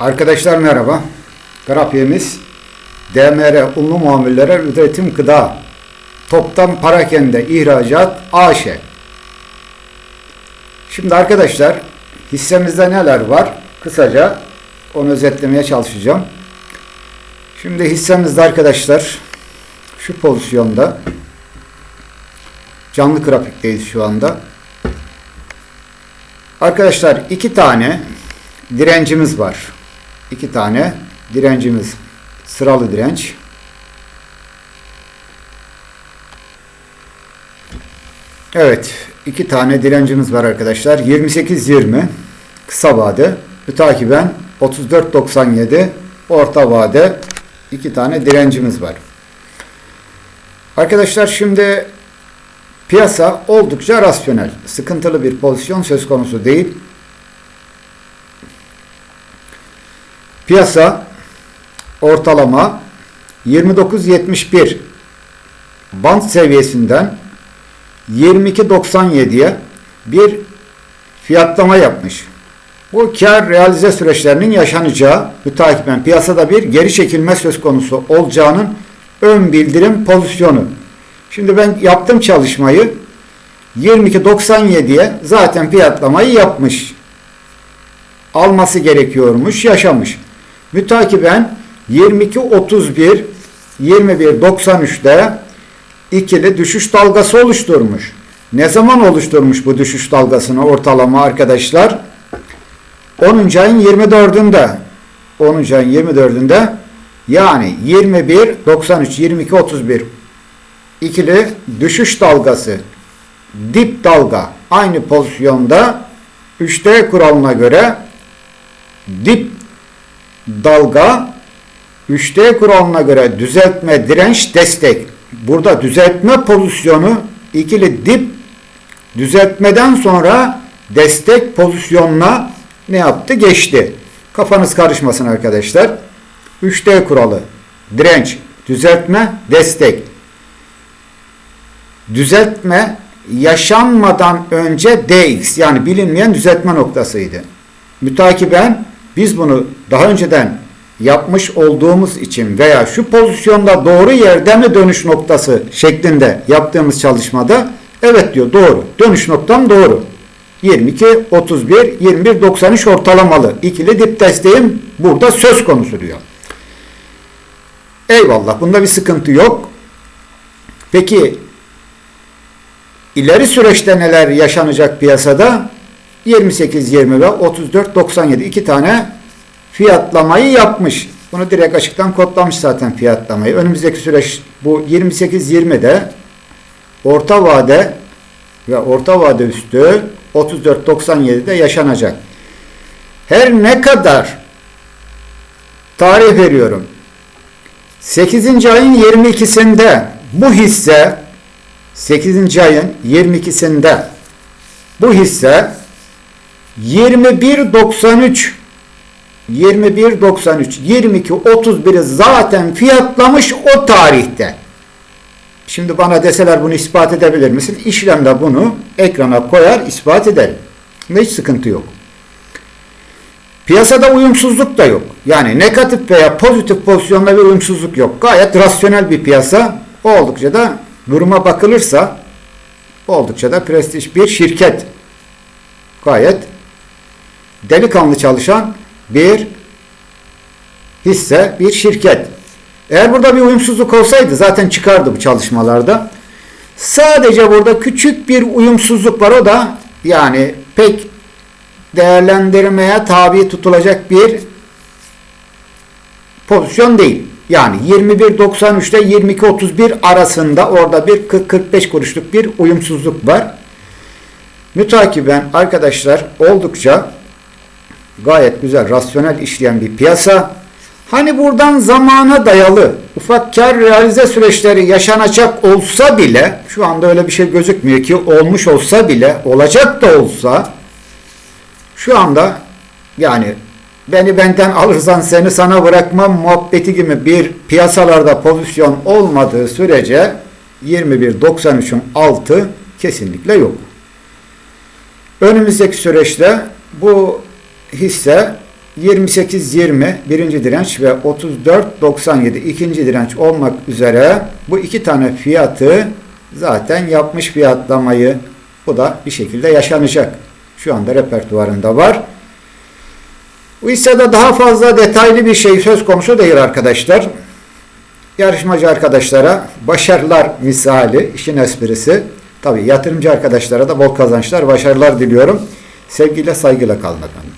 Arkadaşlar merhaba. Grafiyemiz DMR Unlu Muamillere Üretim Gıda Toptan Parakende İhracat AŞ. Şimdi arkadaşlar hissemizde neler var? Kısaca onu özetlemeye çalışacağım. Şimdi hissemizde arkadaşlar şu pozisyonda canlı grafikteyiz şu anda. Arkadaşlar iki tane direncimiz var. İki tane direncimiz. Sıralı direnç. Evet. iki tane direncimiz var arkadaşlar. 28-20 kısa vade. Mütakiben 34-97 orta vade. iki tane direncimiz var. Arkadaşlar şimdi piyasa oldukça rasyonel. Sıkıntılı bir pozisyon söz konusu değil. Piyasa ortalama 29.71 band seviyesinden 22.97'ye bir fiyatlama yapmış. Bu kar realize süreçlerinin yaşanacağı mütakiben piyasada bir geri çekilme söz konusu olacağının ön bildirim pozisyonu. Şimdi ben yaptım çalışmayı 22.97'ye zaten fiyatlamayı yapmış. Alması gerekiyormuş, yaşamış. Mütakiben 22.31 21.93'te ikili düşüş dalgası oluşturmuş. Ne zaman oluşturmuş bu düşüş dalgasını ortalama arkadaşlar? 10. ayın 24'ünde 10. ayın 24'ünde yani 21 93 22 31 ikili düşüş dalgası dip dalga aynı pozisyonda 3D kuralına göre dip dalga 3D kuralına göre düzeltme, direnç, destek. Burada düzeltme pozisyonu ikili dip düzeltmeden sonra destek pozisyonuna ne yaptı? Geçti. Kafanız karışmasın arkadaşlar. 3D kuralı. Direnç, düzeltme, destek. Düzeltme yaşanmadan önce DX yani bilinmeyen düzeltme noktasıydı. Mütakiben biz bunu daha önceden yapmış olduğumuz için veya şu pozisyonda doğru yerde mi dönüş noktası şeklinde yaptığımız çalışmada evet diyor doğru. Dönüş noktam doğru. 22, 31, 21, 93 ortalamalı. ikili dip desteğim burada söz konusu diyor. Eyvallah. Bunda bir sıkıntı yok. Peki ileri süreçte neler yaşanacak piyasada? 28, 20 ve 34, 97 iki tane fiyatlamayı yapmış. Bunu direkt açıktan kodlamış zaten fiyatlamayı. Önümüzdeki süreç bu 28-20'de orta vade ve orta vade üstü 34-97'de yaşanacak. Her ne kadar tarih veriyorum 8. ayın 22'sinde bu hisse 8. ayın 22'sinde bu hisse 21.93 21.93 22 31'i zaten fiyatlamış o tarihte. Şimdi bana deseler bunu ispat edebilir misin? İşlemde bunu ekrana koyar ispat ederim. Hiç sıkıntı yok. Piyasada uyumsuzluk da yok. Yani negatif veya pozitif pozisyonda bir uyumsuzluk yok. Gayet rasyonel bir piyasa. Oldukça da duruma bakılırsa oldukça da prestij bir şirket. Gayet delikanlı çalışan bir hisse, bir şirket. Eğer burada bir uyumsuzluk olsaydı zaten çıkardı bu çalışmalarda. Sadece burada küçük bir uyumsuzluk var o da yani pek değerlendirmeye tabi tutulacak bir pozisyon değil. Yani 21.93'te 22.31 arasında orada bir 40-45 kuruşluk bir uyumsuzluk var. Mütakiben arkadaşlar oldukça gayet güzel, rasyonel işleyen bir piyasa. Hani buradan zamana dayalı ufak kar realize süreçleri yaşanacak olsa bile şu anda öyle bir şey gözükmüyor ki olmuş olsa bile olacak da olsa şu anda yani beni benden alırsan seni sana bırakmam muhabbeti gibi bir piyasalarda pozisyon olmadığı sürece 21.93'ün altı kesinlikle yok. Önümüzdeki süreçte bu hisse 28-20 birinci direnç ve 34-97 ikinci direnç olmak üzere bu iki tane fiyatı zaten yapmış fiyatlamayı bu da bir şekilde yaşanacak. Şu anda repertuarında var. Bu hissede daha fazla detaylı bir şey söz konusu değil arkadaşlar. Yarışmacı arkadaşlara başarılar misali işin esprisi. Tabi yatırımcı arkadaşlara da bol kazançlar, başarılar diliyorum. Sevgiyle saygıyla kalın efendim.